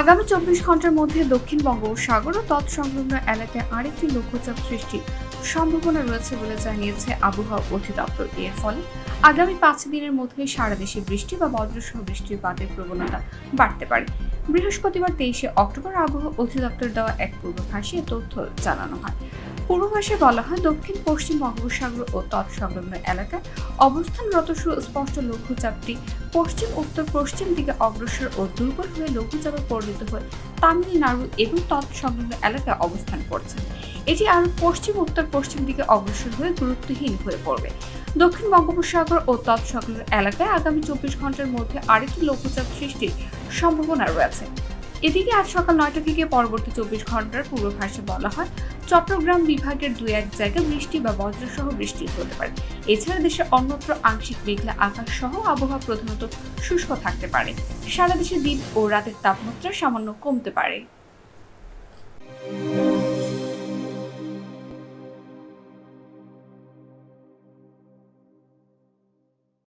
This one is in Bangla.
আগামী চব্বিশ ঘণ্টার মধ্যে দক্ষিণবঙ্গ সাগর ও তৎসংলগ্ন এলাকায় আরেকটি লক্ষ্যচাপ সৃষ্টির সম্ভাবনা রয়েছে বলে জানিয়েছে আবহাওয়া অধিদপ্তর। এর ফলে আগামী পাঁচ দিনের মধ্যে সারা দেশে বৃষ্টি বা বজ্রসহ বৃষ্টির বাদের প্রবণতা বাড়তে পারে। বৃহস্পতিবার তেইশে অক্টোবর আবহাওয়া অধিদপ্তর দেওয়া এক পূর্বাভাসে তথ্য জানানো হয়। পূর্বাভাসে বলা হয়, দক্ষিণ, পশ্চিম বঙ্গোপসাগর ও তৎসংলগ্ন এলাকায় অবস্থানরত সুস্পষ্ট লঘুচাপটি পশ্চিম, উত্তর, পশ্চিম দিকে অগ্রসর ও দুর্বল হয়ে লঘুচাপে পরিণত হয়ে তামিলনাড়ু এবং তৎসংলগ্ন এলাকায় অবস্থান করছে। এটি আরও পশ্চিম, উত্তর, পশ্চিম দিকে অগ্রসর হয়ে গুরুত্বহীন হয়ে পড়বে। দক্ষিণ বঙ্গোপসাগর ও তৎসংলগ্ন এলাকায় আগামী চব্বিশ ঘণ্টার মধ্যে আরেকটি লঘুচাপ সৃষ্টির সম্ভাবনা রয়েছে। এদিকে আজ সকাল নয়টা থেকে পরবর্তী চব্বিশ ঘণ্টার পূর্বাভাসে বলা হয়, চট্টগ্রাম বিভাগের দুই এক জায়গায় বৃষ্টি বা বজ্রসহ বৃষ্টি হতে পারে। এছাড়া দেশের অন্যত্র আংশিক মেঘলা আকাশ সহ আবহাওয়া প্রধানত শুষ্ক থাকতে পারে। সারা দেশে দিন ও রাতের তাপমাত্রা সামান্য কমতে পারে।